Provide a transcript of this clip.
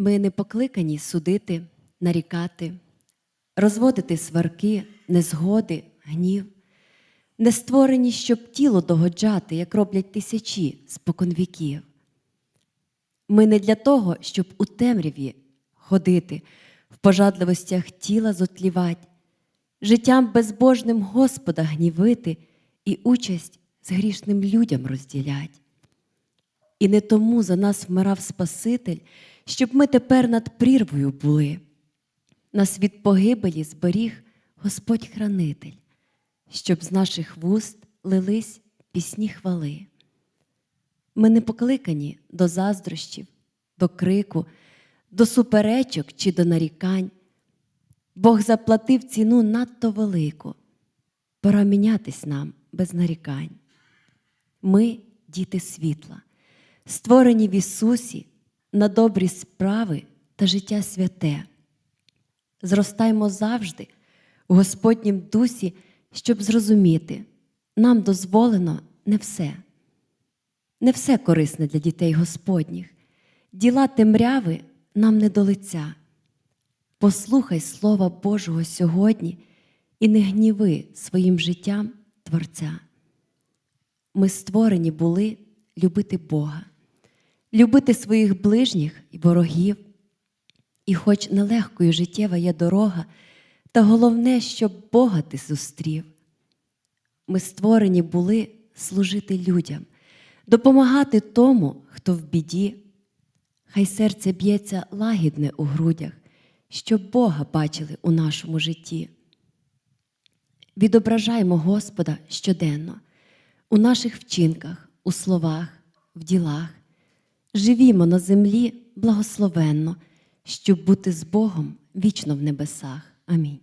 Ми не покликані судити, нарікати, розводити сварки, незгоди, гнів, не створені, щоб тіло догоджати, як роблять тисячі споконвіків. Ми не для того, щоб у темряві ходити, в пожадливостях тіла зотлівать, життям безбожним Господа гнівити і участь з грішним людям розділять. І не тому за нас вмирав Спаситель, щоб ми тепер над прірвою були. Нас від погибелі зберіг Господь хранитель, щоб з наших вуст лились пісні хвали. Ми не покликані до заздрощів, до крику, до суперечок чи до нарікань. Бог заплатив ціну надто велику. Пора мінятись нам без нарікань. Ми діти світла, створені в Ісусі на добрі справи та життя святе. Зростаймо завжди у Господнім дусі, щоб зрозуміти, нам дозволено не все. Не все корисне для дітей Господніх. Діла темряви нам не до лиця. Послухай Слова Божого сьогодні і не гніви своїм життям Творця. Ми створені були любити Бога, любити своїх ближніх і ворогів. І хоч нелегкою життєва є дорога, та головне, щоб Бога ти зустрів. Ми створені були служити людям, допомагати тому, хто в біді. Хай серце б'ється лагідне у грудях, щоб Бога бачили у нашому житті. Відображаймо Господа щоденно у наших вчинках, у словах, в ділах. Живімо на землі благословенно, щоб бути з Богом вічно в небесах. Амінь.